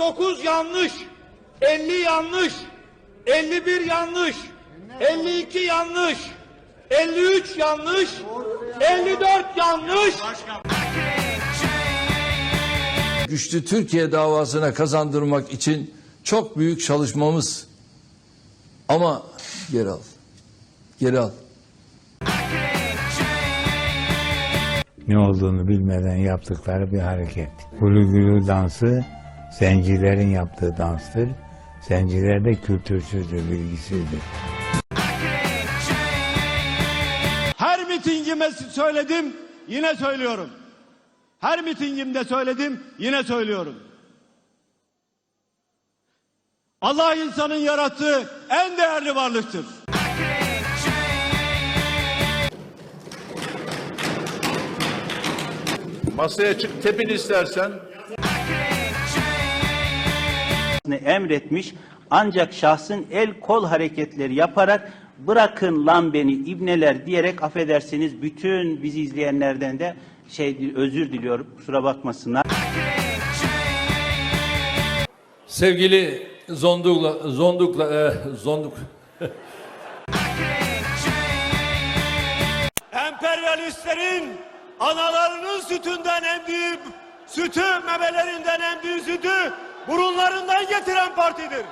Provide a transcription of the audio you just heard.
49 yanlış, 50 yanlış, 51 yanlış, 52 yanlış, 53 yanlış, 54 yanlış. güçlü Türkiye davasına kazandırmak için çok büyük çalışmamız. Ama geri al. Geri al. ne olduğunu bilmeden yaptıkları bir hareket. Gulu gulu dansı zencilerin yaptığı danstır. Zenciler de kültürsüzdür, bilgisizdir. Her mitingime söyledim, yine söylüyorum. Her mitingimde söyledim, yine söylüyorum. Allah insanın yarattığı en değerli varlıktır. Masaya çık tepin istersen. Emretmiş ancak şahsın el kol hareketleri yaparak bırakın lan beni ibneler diyerek affedersiniz bütün bizi izleyenlerden de şey özür diliyorum kusura bakmasınlar. Sevgili Zondukla, Zondukla, e, Zonduk. Emperyalistlerin analarının sütünden emdiği sütü, memelerinden burunlarından getiren partidir.